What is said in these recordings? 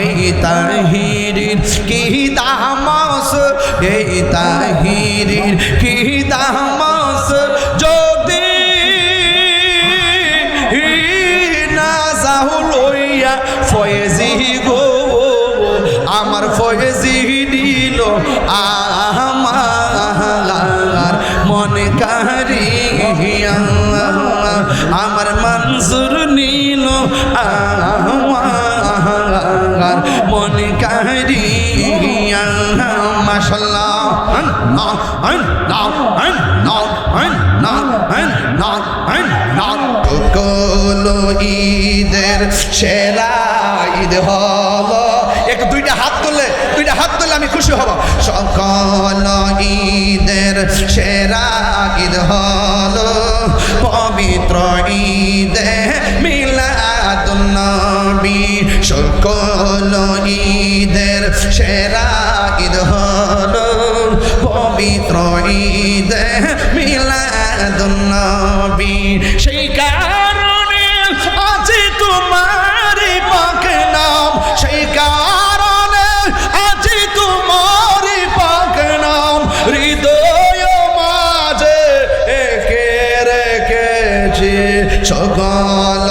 এই তাহিরির কি দামাস? এই তাহিরির কি আমার মনে কারিয়া আমার মনসুর নীল আমার মনে কারিয়া মাসাল্লাহ not, I'm not, I'm not, I'm not, I'm not, I'm not. সকল ঈদের সেরা ঈদ হলো দুইটা হাত তুললে আমি খুশি হব। সকল ঈদের সেরা ঈদ হলো পবিত্র ঈদে মিলাদুন্নবী সকল ঈদের সেরা ঈদ হলো পবিত্র ঈদে মিলাদুন্নবী সেই কারণে সকল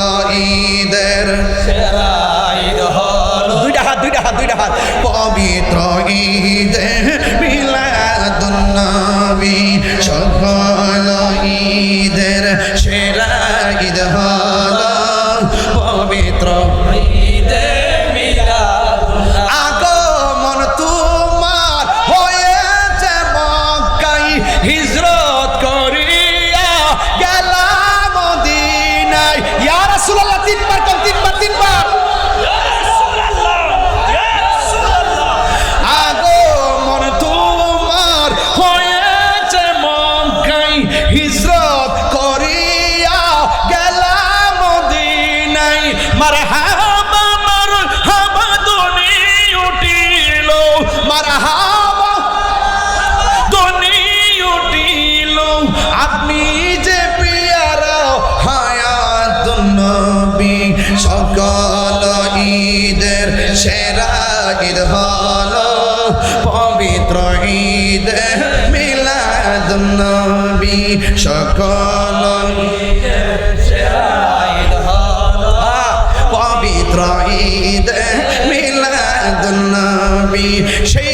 নবী সকল পবিত্র ঈদ মিলাদ নবী সেই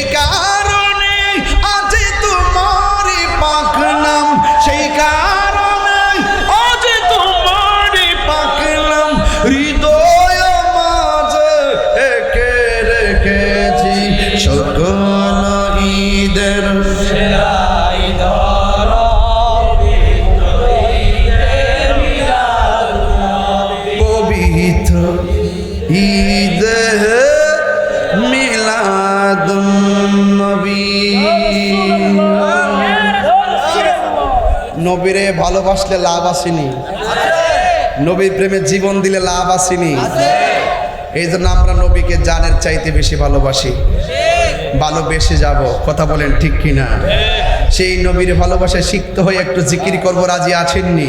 নবীরে ভালোবাসলে লাভ আসেনি নবীর প্রেমে জীবন দিলে লাভ আসেনি এই জন্য আমরা নবীকে জানের চাইতে বেশি ভালোবাসি ভালোবেসে যাব কথা বলেন ঠিক কিনা সেই নবীর ভালোবাসায় সিক্ত হয়ে একটু জিকির করব রাজি আছেননি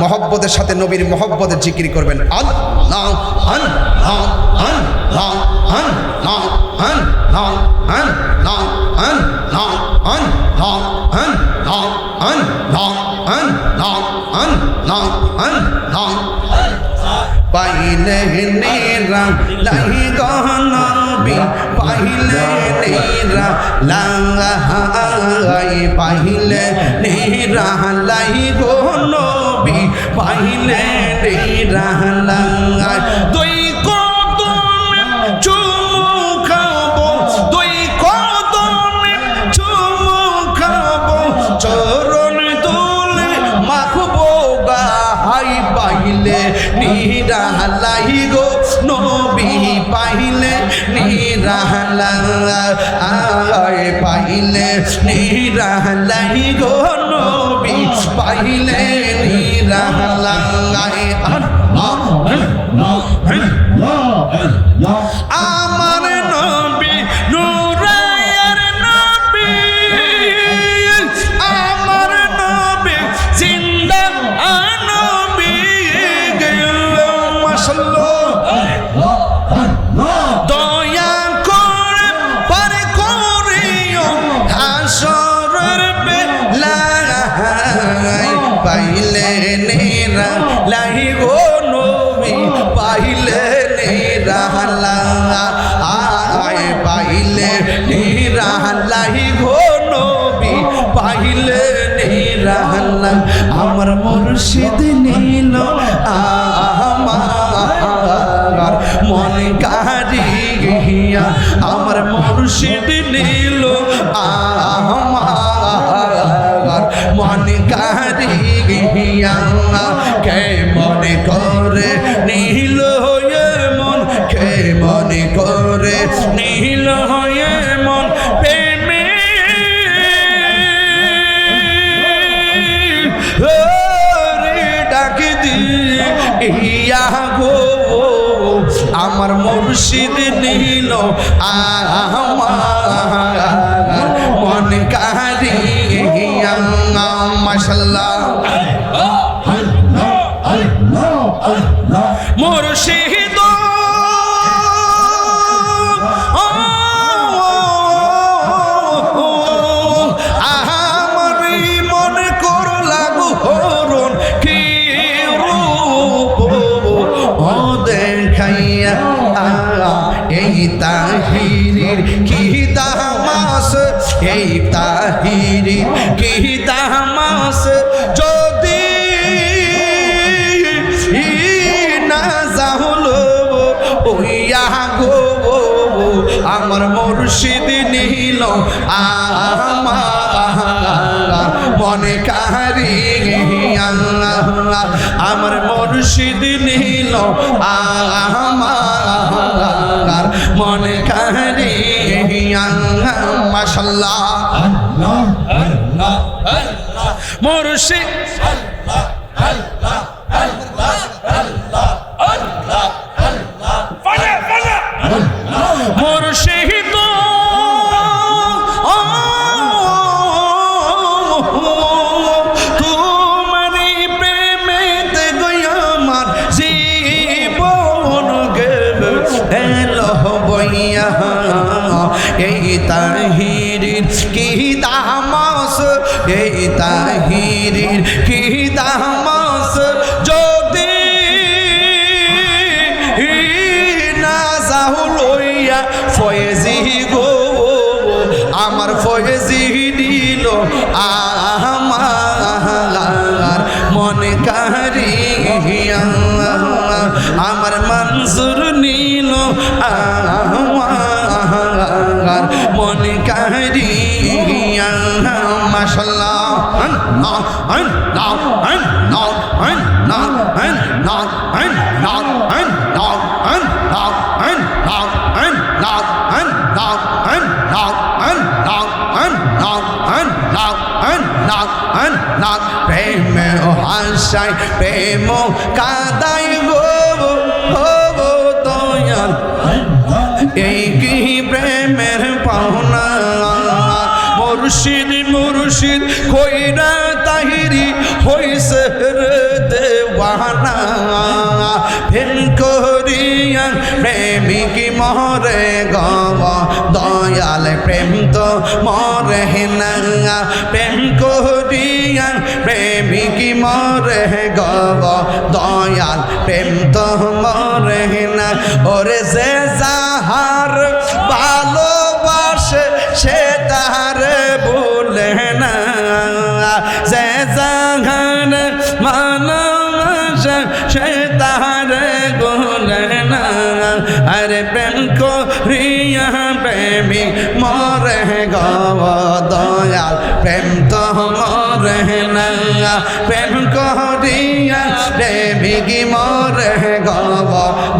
মহব্বতের সাথে নবীর মহব্বতের জিকির করবেন আন আন নাও আন নাও আন নাও আন নাও পাইলে নেরা লাহি গহনবি পাইলে নেরা লাহাই পাইলে নেরা লাহি গহনবি পাইলে নেরা লাহাই নিরালাই গো নবী পাইলে নিরালাই। আল্লাহ পাইলে নেরা, লাই গো নবী, পাইলে নেরা আয় পাইলে নেরা, লাই গো নবী, পাইলে নেরা আমার মুর্শিদ নীল আমার মন কারিয়া আমার মুর্শিদ কারিয়া কে মনে করে? নীল হয়ে মন, কে মনে করে? নীল হয়ে মন আমার মুর্শিদ নীল আমার তাহিরির কি দামাস এই তাহিরির কি দামাস যদি না যাহলো ওইয়া গো আমার মুর্শিদ নীল আমার মনে কারি আমার মুর্শিদ নীল আমার মনে কারি মাশাল্লাহ মুর্শিদ মুর্শিদ। ফয়েজি গো, আমার ফয়েজি দিল আমার মনে কারি আমার মনসুর নীল আমার মনে কারি মাশাল্লাহ না না না না না না প্রেম হাসাই প্রেম কাদাই গো গো দয়াল। এই কি প্রেমের পাওনা? মুর্শিদ মুর্শিদ, কইরা তাহিরি হইছে দেওয়ানা। প্রেমিক মরে গব দয়াল প্রেম তো মরে না প্রেম করিয়া প্রেমিক মরে গব দয়াল প্রেম তো মরে না ওরে সে যাহার প্রেমী মরে গব দয়াল প্রেম তো মরে না প্রেম করিয়া প্রেমিক মরে গব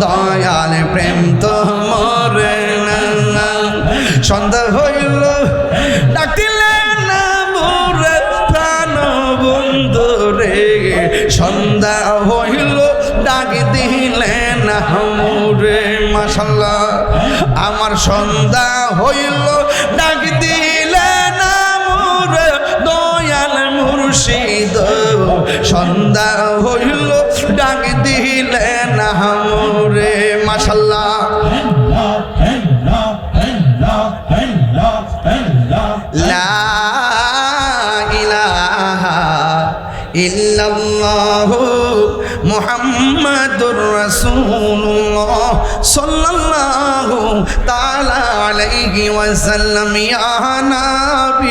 দয়াল প্রেম তো মরে না সন্ধ্যা হইল ডাকিলে না মোরে প্রাণ বন্ধু রে সন্ধ্যা হইল ডাক দিলে না মোরে মাশাল্লাহ। আমার সন্ধ্যা হইল, ডাক দিলে না মোরে দয়াল মুর্শিদ। সন্ধ্যা হইল, ডাক দিলে না মোরে মাশাল্লাহ। লা ইল্লাল্লাহু রাসূলুল্লাহ সাল্লাল্লাহু তাআলা আলাইহি ওয়াসাল্লাম ইয়া